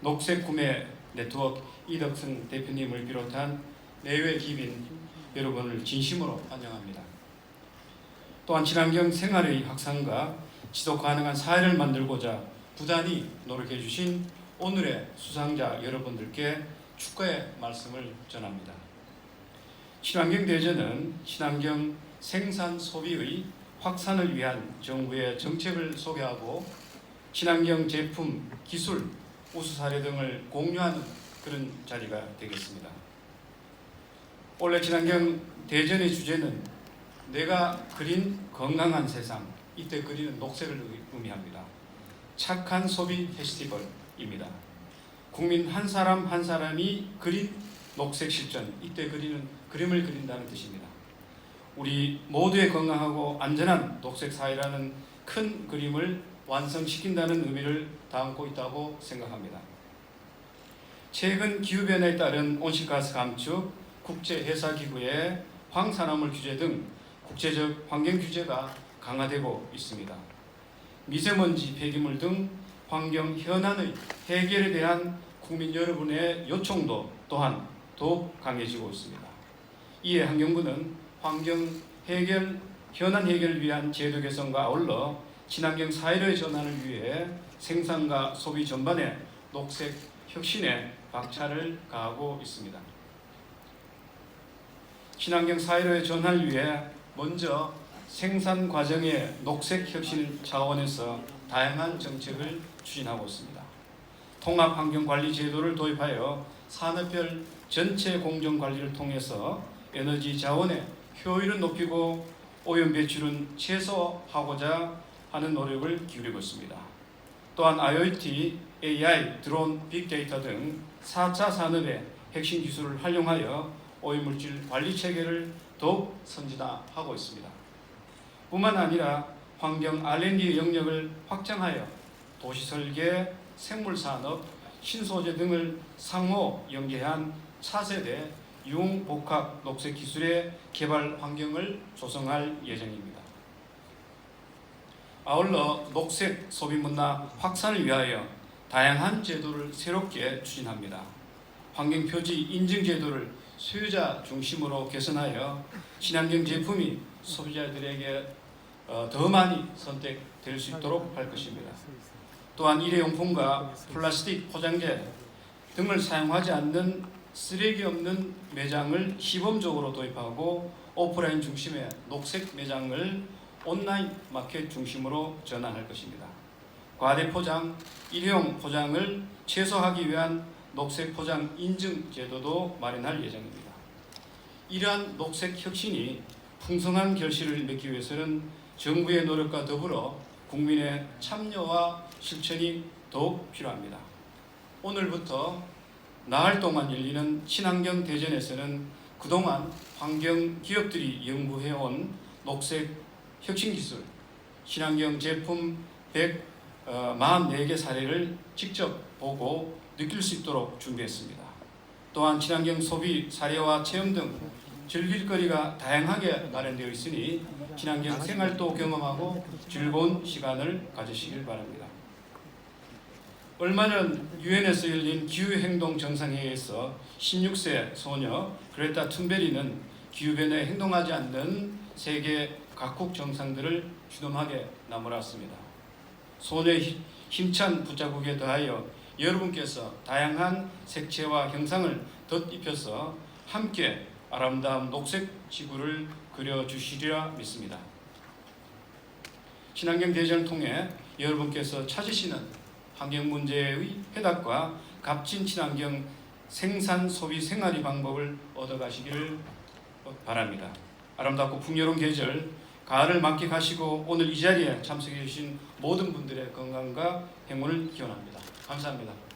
녹색 구매 네트워크 이덕승 대표님을 비롯한 내외 기빈 여러분을 진심으로 환영합니다. 또한 친환경 생활의 확산과 지속 가능한 사회를 만들고자 부단히 노력해 주신 오늘의 수상자 여러분들께 축하의 말씀을 전합니다. 친환경 대전은 친환경 생산 소비의 확산을 위한 정부의 정책을 소개하고 친환경 제품, 기술, 우수 사례 등을 공유하는 그런 자리가 되겠습니다. 올해 친환경 대전의 주제는 내가 그린 건강한 세상, 이때 그리는 녹색을 의미합니다. 착한 소비 페스티벌입니다. 국민 한 사람 한 사람이 그린 녹색 실전, 이때 그리는 그림을 그린다는 뜻입니다. 우리 모두의 건강하고 안전한 녹색 사회라는 큰 그림을 완성시킨다는 의미를 담고 있다고 생각합니다. 최근 기후변화에 따른 온실가스 감축, 국제회사기구의 황산화물 규제 등 국제적 환경 규제가 강화되고 있습니다. 미세먼지, 폐기물 등 환경 현안의 해결에 대한 국민 여러분의 요청도 또한 더욱 강해지고 있습니다. 이에 환경부는 환경 해결 현안 해결을 위한 제도 개선과 아울러 친환경 사회의 전환을 위해 생산과 소비 전반에 녹색 혁신에 박차를 가하고 있습니다. 친환경 사회의 전환을 위해 먼저 생산 과정의 녹색 혁신 차원에서 다양한 정책을 추진하고 있습니다. 통합 환경 관리 제도를 도입하여 산업별 전체 공정 관리를 통해서 에너지 자원의 효율을 높이고 오염 배출은 최소화하고자 하는 노력을 기울이고 있습니다. 또한 IoT, AI, 드론, 빅데이터 등 4차 산업의 핵심 기술을 활용하여 오염물질 관리 체계를 더욱 선진화하고 있습니다. 뿐만 아니라 환경 R&D 영역을 확장하여 도시 설계, 생물 산업, 신소재 등을 상호 연계한 차세대 융복합 녹색 기술의 개발 환경을 조성할 예정입니다. 아울러 녹색 소비 문화 확산을 위하여 다양한 제도를 새롭게 추진합니다. 환경 표지 인증 제도를 소유자 중심으로 개선하여 친환경 제품이 소비자들에게 어, 더 많이 선택될 수 있도록 할 것입니다. 또한 일회용품과 플라스틱 포장재 등을 사용하지 않는 쓰레기 없는 매장을 시범적으로 도입하고 오프라인 중심의 녹색 매장을 온라인 마켓 중심으로 전환할 것입니다. 과대 포장, 일회용 포장을 최소화하기 위한 녹색 포장 인증 제도도 마련할 예정입니다. 이러한 녹색 혁신이 풍성한 결실을 맺기 위해서는 정부의 노력과 더불어 국민의 참여와 실천이 더욱 필요합니다. 오늘부터 나흘 동안 열리는 친환경 대전에서는 그동안 환경 기업들이 연구해온 녹색 혁신 기술, 친환경 제품 144개 사례를 직접 보고 느낄 수 있도록 준비했습니다. 또한 친환경 소비 사례와 체험 등 즐길 거리가 다양하게 마련되어 있으니 친환경 생활도 경험하고 즐거운 시간을 가지시길 바랍니다. 얼마 전 유엔에서 열린 기후행동 정상회의에서 16세 소녀 그레타 툰베리는 기후변화에 행동하지 않는 세계 각국 정상들을 주dom하게 나무랐습니다. 소녀의 힘찬 붙자국에 더하여 여러분께서 다양한 색채와 형상을 덧입혀서 함께 아름다운 녹색 지구를 그려주시리라 믿습니다. 친환경 대전을 통해 여러분께서 찾으시는 환경 문제의 해답과 값진 친환경 생산 소비 생활의 방법을 얻어가시기를 바랍니다. 아름답고 풍요로운 계절 가을을 만끽하시고 오늘 이 자리에 참석해 주신 모든 분들의 건강과 행운을 기원합니다. 감사합니다.